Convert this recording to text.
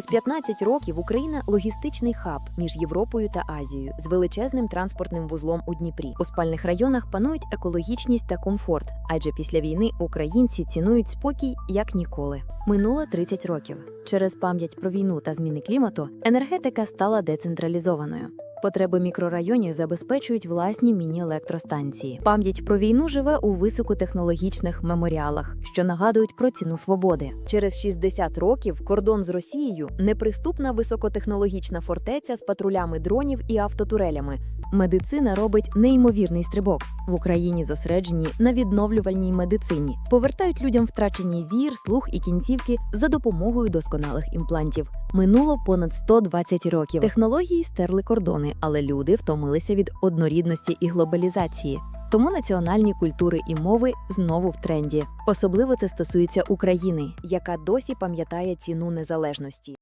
Через 15 років Україна логістичний хаб між Європою та Азією з величезним транспортним вузлом у Дніпрі. У спальних районах панують екологічність та комфорт, адже після війни українці цінують спокій як ніколи. Минуло 30 років. Через пам'ять про війну та зміни клімату енергетика стала децентралізованою. Потреби мікрорайонів забезпечують власні міні-електростанції. Пам'ять про війну живе у високотехнологічних меморіалах, що нагадують про ціну свободи. Через 60 років кордон з Росією неприступна високотехнологічна фортеця з патрулями дронів і автотурелями. Медицина робить неймовірний стрибок в Україні зосереджені на відновлювальній медицині, повертають людям втрачені зір, слух і кінцівки за допомогою досконалих імплантів. Минуло понад 120 років. Технології стерли кордони, але люди втомилися від однорідності і глобалізації. Тому національні культури і мови знову в тренді. Особливо це стосується України, яка досі пам'ятає ціну незалежності.